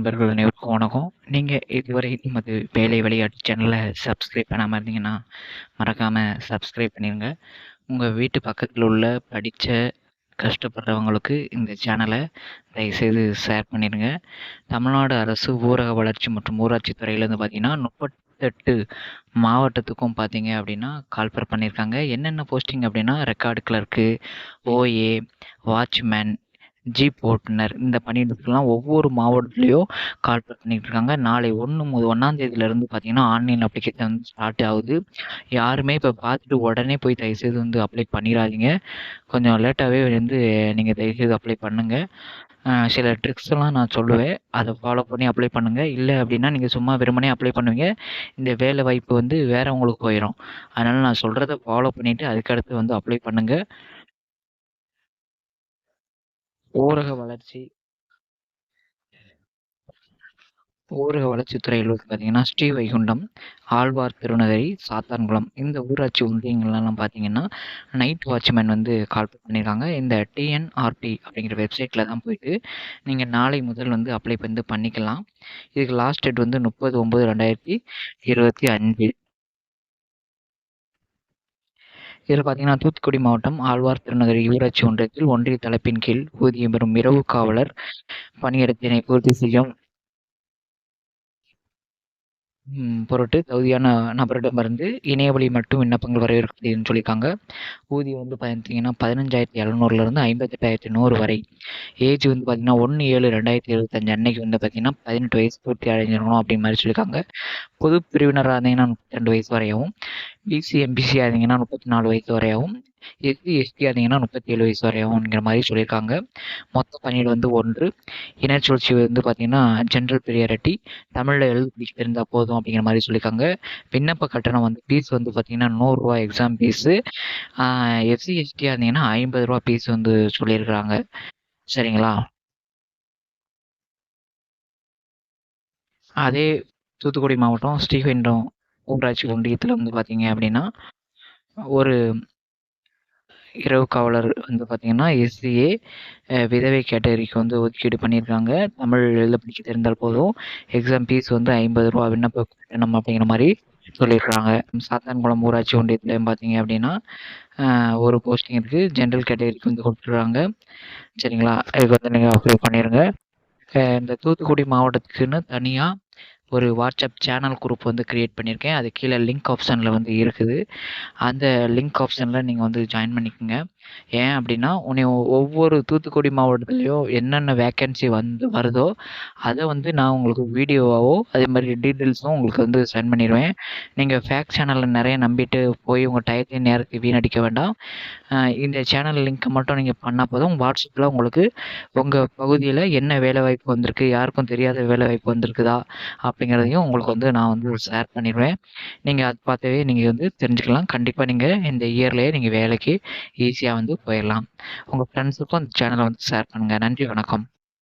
நண்பர்கள் அனைவருக்கும் வணக்கம். நீங்கள் இதுவரை நமது வேலை விளையாட்டு சேனலை சப்ஸ்கிரைப் பண்ணாமல் இருந்தீங்கன்னா மறக்காமல் சப்ஸ்கிரைப் பண்ணிடுங்க உங்கள் வீட்டு பக்கத்தில் உள்ள படித்த கஷ்டப்படுறவங்களுக்கு இந்த சேனலை தயவுசெய்து ஷேர் பண்ணிடுங்க தமிழ்நாடு அரசு ஊரக வளர்ச்சி மற்றும் ஊராட்சி துறையிலேருந்து பார்த்தீங்கன்னா முப்பத்தெட்டு மாவட்டத்துக்கும் பார்த்தீங்க அப்படின்னா கால்பர் பண்ணியிருக்காங்க என்னென்ன போஸ்டிங் அப்படின்னா record clerk OA watchman jeep ஓட்டுநர் இந்த பணியிடத்துக்கெல்லாம் ஒவ்வொரு மாவட்டத்துலேயும் கால் பண்ணிகிட்டு இருக்காங்க நாளை ஒன்று மு ஒன்றாந்தேதியிலேருந்து பார்த்தீங்கன்னா ஆன்லைன் அப்ளிகேஷன் வந்து ஸ்டார்ட் ஆகுது. யாருமே இப்போ பார்த்துட்டு உடனே போய் தயவுசெய்து வந்து அப்ளை பண்ணிடாதீங்க கொஞ்சம் லேட்டாகவே வந்து நீங்கள் தயவுசெய்து அப்ளை பண்ணுங்கள் சில ட்ரிக்ஸ் எல்லாம் நான் சொல்லுவேன். அதை ஃபாலோ பண்ணி அப்ளை பண்ணுங்கள் இல்லை அப்படின்னா நீங்கள் சும்மா வெறுமனே அப்ளை பண்ணுவீங்க. இந்த வேலை வாய்ப்பு வந்து வேறவங்களுக்கு போயிடும் அதனால் நான் சொல்கிறத ஃபாலோ பண்ணிவிட்டு அதுக்கடுத்து வந்து அப்ளை பண்ணுங்கள் ஊரக வளர்ச்சி ஊரக வளர்ச்சித்துறையில் வந்து பார்த்தீங்கன்னா ஸ்ரீவைகுண்டம் ஆழ்வார் திருநகரி சாத்தான்குளம் இந்த ஊராட்சி ஒன்றியங்கள்லாம் பார்த்தீங்கன்னா நைட் வாட்ச்மேன் வந்து கால் பண்ணியிருக்காங்க இந்த டிஎன்ஆர்டி அப்படிங்கிற வெப்சைட்டில் தான் போயிட்டு நீங்கள் நாளை முதல் வந்து அப்ளை வந்து பண்ணிக்கலாம். இதுக்கு லாஸ்ட் டேட் வந்து முப்பது ஒம்பது ரெண்டாயிரத்தி இருபத்தி அஞ்சு. இதில் பார்த்தீங்கன்னா தூத்துக்குடி மாவட்டம் ஆழ்வார் திருநகரி ஊராட்சி ஒன்றியத்தில் ஒன்றிய தலைப்பின் கீழ் ஊதியம் பெறும் இரவு காவலர் பணியிடத்தினை பூர்த்தி செய்யும் பொருட்டு தகுதியான நபரிடமிருந்து இணையவழி மட்டும் விண்ணப்பங்கள் வரவேற்கிறதுன்னு சொல்லியிருக்காங்க. ஊதியம் வந்து பார்த்தீங்கன்னா பதினஞ்சாயிரத்தி எழுநூறுலேருந்து ஐம்பத்தெட்டாயிரத்தி நூறு வரை. ஏஜ் வந்து பார்த்தீங்கன்னா ஒன்று ஏழு ரெண்டாயிரத்தி இருபத்தஞ்சு. அன்னைக்கு வந்து பார்த்தீங்கன்னா பதினெட்டு வயசு பூர்த்தி அடைஞ்சிடணும் அப்படின்னு மாதிரி சொல்லியிருக்காங்க. பொது பிரிவினராக இருந்தீங்கன்னா முப்பத்தி ரெண்டு வயசு வரையும் பிசி எம்பிசி இருந்தீங்கன்னா முப்பத்தி நாலு வயசு வரையாகவும் எஸ்சி எஸ்டி இருந்தீங்கன்னா முப்பத்தி ஏழு வயசு வரையாகும்ங்கிற மாதிரி சொல்லியிருக்காங்க. மொத்த பணியில் வந்து ஒன்று. இனச்சுழற்சி வந்து பார்த்தீங்கன்னா ஜென்ரல் பிரியாரிட்டி தமிழில் எழுதி தெரிந்தால் போதும் அப்படிங்கிற மாதிரி சொல்லியிருக்காங்க. விண்ணப்ப கட்டணம் வந்து ஃபீஸ் வந்து பார்த்திங்கன்னா நூறுரூவா எக்ஸாம் ஃபீஸு எஸ்சி எஸ்டி இருந்தீங்கன்னா ஐம்பது ரூபா ஃபீஸ் வந்து சொல்லியிருக்கிறாங்க. சரிங்களா? அதே தூத்துக்குடி மாவட்டம் ஸ்ரீவைண்டம் ஊராட்சி ஒன்றியத்தில் வந்து பார்த்தீங்க அப்படின்னா ஒரு இரவு காவலர் வந்து பார்த்தீங்கன்னா எஸ்சிஏ விதவை கேட்டகரிக்கு வந்து ஒதுக்கீடு பண்ணியிருக்காங்க. தமிழ் எழுத படிக்க தெரிந்தால் போதும். எக்ஸாம் ஃபீஸ் வந்து ஐம்பது ரூபா விண்ணப்ப கட்டணம் அப்படிங்கிற மாதிரி சொல்லியிருக்காங்க. சாத்தான்குளம் ஊராட்சி ஒன்றியத்தில் பார்த்தீங்க அப்படின்னா ஒரு போஸ்டிங் இருக்குது ஜென்ரல் கேட்டகரிக்கு வந்து கொடுத்துருக்காங்க. சரிங்களா? இதுக்கு வந்து நீங்கள் அப்ளை பண்ணிடுங்க இந்த தூத்துக்குடி மாவட்டத்துக்குன்னு தனியாக ஒரு வாட்ஸ்அப் சேனல் குரூப் வந்து க்ரியேட் பண்ணியிருக்கேன். அது கீழே லிங்க் ஆப்ஷனில் வந்து இருக்குது. அந்த லிங்க் ஆப்ஷனில் நீங்கள் வந்து ஜாயின் பண்ணிக்கோங்க. ஏன் அப்படின்னா உன்னை ஒவ்வொரு தூத்துக்குடி மாவட்டத்துலேயும் என்னென்ன வேக்கன்சி வந்து வருதோ அதை வந்து நான் உங்களுக்கு வீடியோவாவோ அதே மாதிரி டீட்டெயில்ஸும் உங்களுக்கு வந்து சென்ட் பண்ணிடுவேன். நீங்கள் ஃபேக் சேனலில் நிறைய நம்பிட்டு போய் உங்கள் டயத்தையும் நேரத்தை வீணடிக்க வேண்டாம். இந்த சேனல் லிங்க்கை மட்டும் நீங்கள் பண்ணால் போதும். வாட்ஸ்அப்பில் உங்களுக்கு உங்கள் பகுதியில் என்ன வேலைவாய்ப்பு வந்திருக்கு யாருக்கும் தெரியாத வேலைவாய்ப்பு வந்திருக்குதா வந்திருக்குதா அப்படிங்கிறதையும் உங்களுக்கு வந்து நான் வந்து ஷேர் பண்ணிடுவேன். நீங்கள் அது பார்த்தவே நீங்கள் வந்து தெரிஞ்சுக்கலாம். கண்டிப்பாக நீங்கள் இந்த இயர்லேயே நீங்கள் வேலைக்கு ஈஸியாக வந்து போயிடலாம். உங்கள் ஃப்ரெண்ட்ஸுக்கும் அந்த சேனலை வந்து ஷேர் பண்ணுங்கள் நன்றி வணக்கம்.